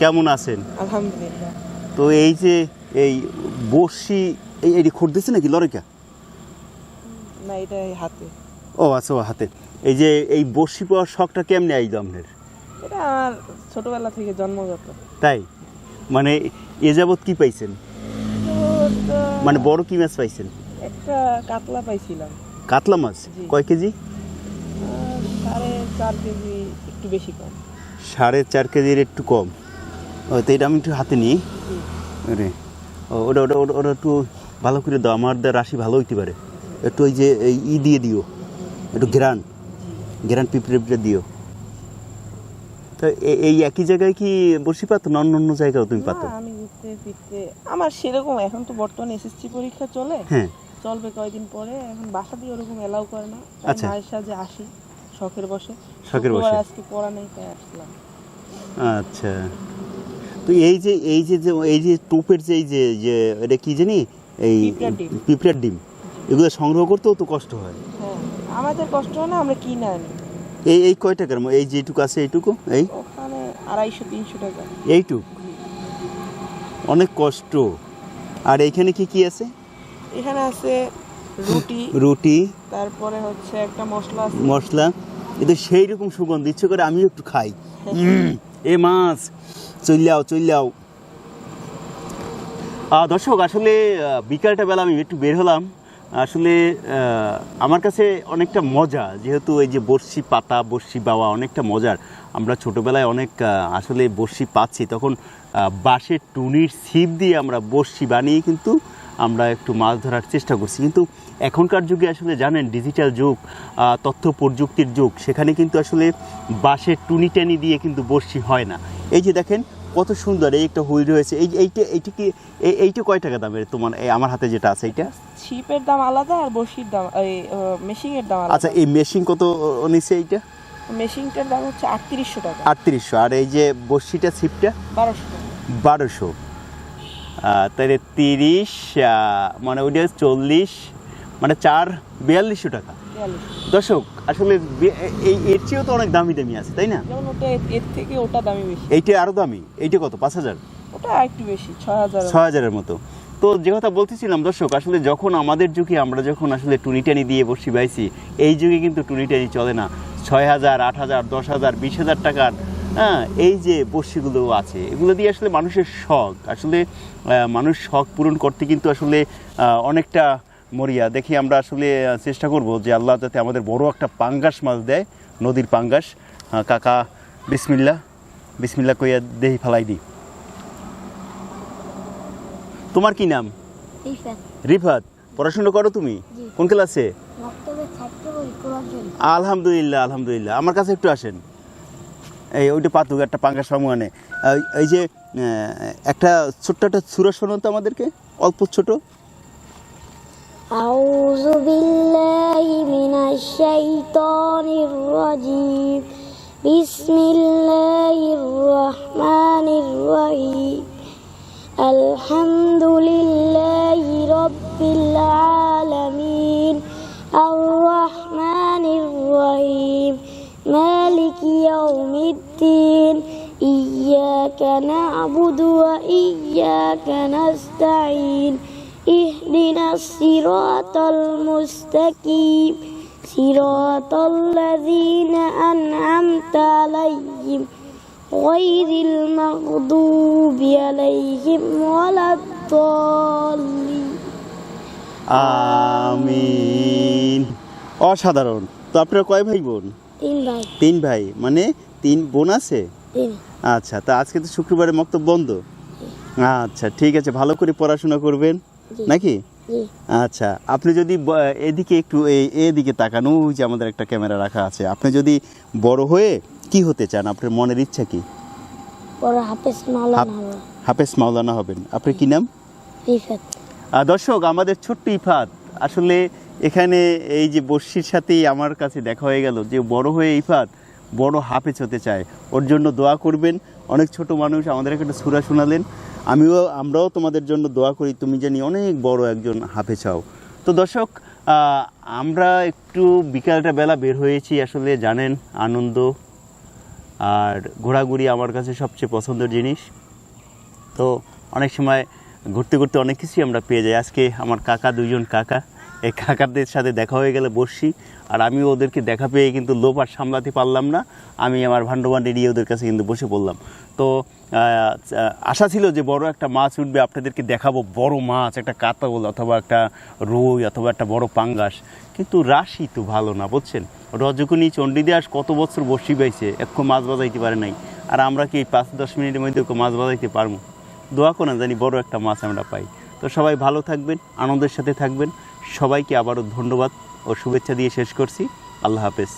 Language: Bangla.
কেমন আছেন? আলহামদুলিল্লাহ। তো এই যে এই বর্ষি এই এটি খুঁড়তেছে নাকি লরিকা? না এটা হাতে। ও আচ্ছা ও হাতে। এই যে এই বর্ষি পাওয়ার শখটা কেমনে আইলো আপনার? এটা আমার ছোটবেলা থেকে জন্মগত। তাই? মানে এ যাবৎ কি পাইছেন? মানে বড় কি মাছ পাইছেন? একটা কাতলা পাইছিলাম। কাতলা মাছ? কয় কেজি? সাড়ে চার কেজি একটু বেশি কম। সাড়ে চার কেজির একটু কম। তো এটা আমি একটু হাতে নিই ও, ওটা ওটা ওটা ওটা একটু ভালো করে দাও আমার রাশি ভালো হইতে পারে একটু ওই যে ই দিয়ে দিও একটু গ্রান গ্রান পিঁপড়ে পিঁপড়ে দিও তো এই একই জায়গায় কি বসি পাতো না অন্য অন্য জায়গাও তুমি পাতো আমি ঘুরতে ফিরতে আমার সেরকম এখন তো বর্তমানে এসএসসি পরীক্ষা চলে। হ্যাঁ। চলবে কয়দিন পরে এখন বাসা দিয়ে ওরকম এলাও করে না। আচ্ছা। মায়ের সাথে আসি শখের বসে। শখের বশে। আজকে পড়া নেই তাই আসলাম। আচ্ছা। তো এই যে এই যে যে এই যে টোপের যে এই যে যে এটা কি জানি? এই পিঁপড়ার ডিম। এগুলো সংগ্রহ করতেও তো কষ্ট হয়। হ্যাঁ আমাদের কষ্ট হয় না আমরা কিনে আনি। এই এই কয় টাকার এই যেটুকু আছে এইটুকু এই? ওখানে আড়াইশো তিনশো টাকা। এইটুক? অনেক কষ্ট। আর এইখানে কি কি আছে? এখানে আছে রুটি রুটি তারপরে হচ্ছে একটা মশলা আছে। মশলা। এটা সেই রকম সুগন্ধ ইচ্ছে করে আমিও একটু খাই। এ মাছ। চল্লাও চল্লাও দর্শক, আসলে বিকালটা বেলা আমি একটু বের হলাম। আসলে আমার কাছে অনেকটা মজা, যেহেতু এই যে বর্ষি পাতা বর্ষি বাওয়া অনেকটা মজার। আমরা ছোটোবেলায় অনেক আসলে বর্ষি পাচ্ছি, তখন বাঁশের টুনির ছিপ দিয়ে আমরা বর্ষি বানিয়ে কিন্তু আমরা একটু মাছ ধরার চেষ্টা করছি। কিন্তু এখনকার যুগে আসলে জানেন ডিজিটাল যুগ তথ্য প্রযুক্তির যুগ সেখানে কিন্তু আসলে বাঁশের টুনি টানি দিয়ে কিন্তু বর্ষি হয় না। এই যে দেখেন কত সুন্দর এই একটা হুইল রয়েছে। এই এইটা এইটা কি এই- এইটা কয় টাকা দামের তোমার এই আমার হাতে যেটা আছে এইটা? ছিপের দাম আলাদা আর বড়শির দাম এই মেশিংয়ের দাম আলাদা। আচ্ছা এই মেশিন কত নিচ্ছে এইটা? মেশিংটার দাম হচ্ছে আটত্রিশশো টাকা। আটত্রিশশো। আর এই যে বর্ষিটা ছিপটা? বারোশো। বারোশো। তাহলে তিরিশ মানে ওইটা চল্লিশ মানে চার বিয়াল্লিশশো টাকা। দর্শক আসলে এই এর চেয়েও তো অনেক দামি দামি আছে তাই না? এর- এর থেকে ওটা দামি বেশি। এইটা আরও দামি। এইটা কত? পাঁচ হাজার? ওটা একটু বেশি ছয় হাজার ছয় হাজারের মতো। তো যে কথা বলতেছিলাম দর্শক আসলে যখন আমাদের যুগে আমরা যখন আসলে টুনিটানি দিয়ে বসি বাইছি এই যুগে কিন্তু টুনিটানি চলে না। ছয় হাজার আট হাজার দশ হাজার বিশ হাজার টাকার হ্যাঁ এই যে বর্ষিগুলো আছে এগুলো দিয়ে আসলে মানুষের শখ। আসলে মানুষ শখ পূরণ করতে কিন্তু আসলে অনেকটা মরিয়া। দেখি আমরা আসলে চেষ্টা করব যে আল্লাহ যাতে আমাদের বড় একটা পাঙ্গাস মাছ দেয় নদীর পাঙ্গাস। কাকা বিসমিল্লা বিসমিল্লা কইয়া দেহি ফালাই দিই তোমার কি নাম? রিফাত। পড়াশোনা করো তুমি? কোন ক্লাসে? আলহামদুলিল্লাহ আলহামদুলিল্লাহ। আমার কাছে একটু আসেন। এই ওইটা পাতুক একটা পাঙ্কা সামুয়ানে এই যে আহ, একটা ছোট্ট একটা সুরা শোনো তো আমাদেরকে অল্প ছোট أعوذ بالله من الشيطان الرجيم بسم الله الرحمن الرحيم الحمد لله رب العالمين الرحمن الرحيم مالك يوم الدين إياك نعبد وإياك نستعين اهدنا الصراط المستقيم صراط الذين أنعمت عليهم غير المغضوب عليهم ولا الضالين আমিন অসাধারণ তো আপনারা কয় ভাই বোন তিন ভাই। তিন ভাই মানে তিন বোন আছে? আচ্ছা তা আজকে তো শুক্রবারে মক্তব বন্ধ? আচ্ছা ঠিক আছে ভালো করে পড়াশোনা করবেন নাকি? আচ্ছা আপনি যদি এদিকে একটু এই এদিকে তাকান ওই যে আমাদের একটা ক্যামেরা রাখা আছে আপনি যদি বড় হয়ে কি হতে চান আপনার মনের ইচ্ছা কি? হাফেজ মাওলানা হাফেজ মাওলানা হবেন আপনি কি নাম? দর্শক আমাদের ছোট্ট ইফাত আসলে এখানে এই যে বর্ষির সাথেই আমার কাছে দেখা হয়ে গেল যে বড় হয়ে ইফাত বড় হাফেজ হতে চায়। ওর জন্য দোয়া করবেন। অনেক ছোট মানুষ আমাদের একটা সুরা শোনালেন। আমিও, আমরাও তোমাদের জন্য দোয়া করি। তুমি জানি অনেক বড় একজন হাফেজ হও। তো দর্শক আমরা একটু বিকালটা বেলা বের হয়েছি। আসলে জানেন, আনন্দ আর ঘোরাঘুরি আমার কাছে সবচেয়ে পছন্দের জিনিস। তো অনেক সময় ঘুরতে ঘুরতে অনেক কিছুই আমরা পেয়ে যাই। আজকে আমার কাকা দুজন কাকা। এই কাকাদের সাথে দেখা হয়ে গেলে বসছি। আর আমি ওদেরকে দেখা পেয়ে কিন্তু লোভ আর সামলাতে পারলাম না। আমি আমার ভান্ডবান্ডি নিয়ে ওদের কাছে কিন্তু বসে পড়লাম। তো আশা ছিল যে বড় একটা মাছ উঠবে, আপনাদেরকে দেখাবো বড় মাছ, একটা কাতল অথবা একটা রুই অথবা একটা বড় পাঙ্গাস। কিন্তু রাশি তো ভালো না, বুঝছেন? রজকুনি, চণ্ডীদাস কত বছর বসি পাইছে এক মাছ বাজাইতে পারে নাই। আর আমরা কি পাঁচ দশ মিনিটের মধ্যে ওকে মাছ বাজাইতে পারব? দোয়া করেন, জানি বড় একটা মাছ আমরা পাই। তো সবাই ভালো থাকবেন, আনন্দের সাথে থাকবেন। সবাইকে আবারও ধন্যবাদ ও শুভেচ্ছা দিয়ে শেষ করছি। আল্লাহ হাফেজ।